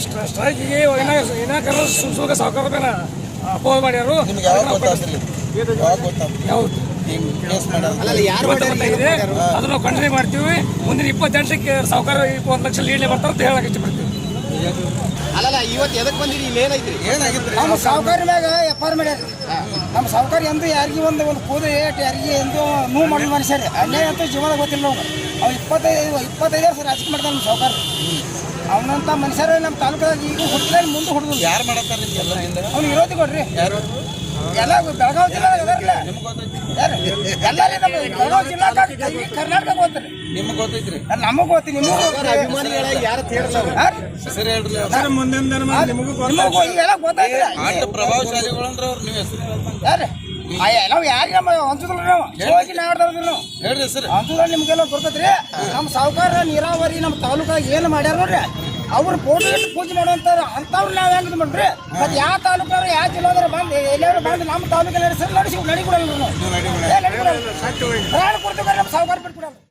ಸ್ಟ್ರ- ಸ್ಟ್ರೈಕಿಗೆ ವಿನಾಕಾರಣ ಸುಳ್ಕ ಸಾವುಕಾರ ಮೇಲೆ ಅಪೋಸ್ ಮಾಡ್ಯಾರು. ಅದನ್ನ ನಾವು ಕಂಟಿನ್ಯೂ ಮಾಡ್ತೀವಿ. ಮುಂದಿನ ಇಪ್ಪತ್ತೆಂಟಕ್ಕೆ ಸಾವುಕಾರ ಒಂದು ಲಕ್ಷ ಲೀಡ್ಲೆ ಬರ್ತಾರೆ ಅಂತ ಹೇಳಕ್ ಇಷ್ಟಪಡ್ತೀವಿ. ಅಲ್ಲಲ್ಲ ಇವತ್ತು ಎದಕ್ಕೆ ಬಂದಿರಿ? ಇಲ್ಲಿ ಏನೈತ್ರಿ ಏನಾಗಿತ್ರಿ ನಮ್ಮ ಸಾವುಕಾರ ಮ್ಯಾಗ ಆರ್ ಮಾಡ್ಯಾರ. ನಮ್ಮ ಸಾವುಕಾರ ಎಂದು ಯಾರಿಗೆ ಒಂದು ಒಂದು ಕೂದ ಏಟ್ ಯಾರಿಗೆ ಎಂದು ನೋವು ಮಾಡಿದ ಮನುಷ್ಯರೇ. ಅಲ್ಲೇ ಅಂತೂ ಜೀವನ ಗೊತ್ತಿಲ್ಲ ನಾವು ಅವ್ ಇಪ್ಪತ್ತೈದು ಇಪ್ಪತ್ತೈದು ವರ್ಷ ರಾಜಕೀಯ ಮಾಡ್ತಾರೆ ನಮ್ಮ ಸಾವುಕಾರ. ಅವನಂತ ಮನುಷ್ಯರ ನಮ್ಮ ತಾಲೂಕದಾಗ ಈಗ ಹುಟ್ಟಿದ್ರೆ ಮುಂದೆ ಹುಡುಗರು ಯಾರು ಮಾಡತ್ತಾರ ಹಿಂದೆ ಅವ್ನು ಇರೋದು ಕೊಡ್ರಿ. ಯಾರು? ಎಲ್ಲ ಬೆಳಗಾವಿ ಜಿಲ್ಲಾದಾಗ ಎಲ್ಲರೂ ನಮ್ಮ ಬೆಳಗಾವಿ ಜಿಲ್ಲಾ ಕರ್ನಾಟಕ ಗೊತ್ತಿರಿ ನಿಮ್ಗೆ ಗೊತ್ತೈತ್ರಿ. ನಮಗೂ ಗೊತ್ತಿ ನಿಮಗೂ ಪ್ರಭಾವಶಾಲಿಗಳಂದ್ರ ಅವ್ರು. ನೀವು ಹೆಸರು ಯಾರು? ಅಯ್ಯ ನಾವು ಯಾರು ನಮ್ಮ ಹಂಚುದಿಲ್ಲ ನಾವು? ಹೋಗಿ ನಾವು. ಹೇಳ್ರಿ ಸರ್. ಅಂತೂ ನಿಮ್ಗೆಲ್ಲ ಬರ್ತೈತ್ರಿ ನಮ್ಮ ಸಾವುಕಾರ ನೀರಾವರಿ ನಮ್ಮ ತಾಲೂಕಾಗ ಏನು ಮಾಡ್ಯಾರ ನೋಡ್ರಿ? ಅವ್ರ ಫೋಟೋ ಇಟ್ಟು ಪೂಜೆ ಮಾಡುವಂತಾರ ಅಂಥವ್ರು ನಾವು ಹೆಂಗ್ ಮಾಡ್ರಿ ಮತ್ತೆ ಯಾವ ತಾಲೂಕಾರ ಯಾವ ಜಿಲ್ಲಾದ್ರ ಬಂದು ಎಲ್ಲಾರು ಬಂದು ನಮ್ಮ ತಾಲೂಕಿನ ನಡೆಸಿ ನಡೆಸಿ ನಡಿಕೊಡಲ್ಲ ನಾವು ಏ, ನಡಿಕೊಡಲ್ಲ. ಪ್ರಾಣ ಕೊಡ್ತೀವಿ ನಮ್ಮ ಸಾವುಕಾರ ಬಿಟ್ಬಿಡಲ್ಲ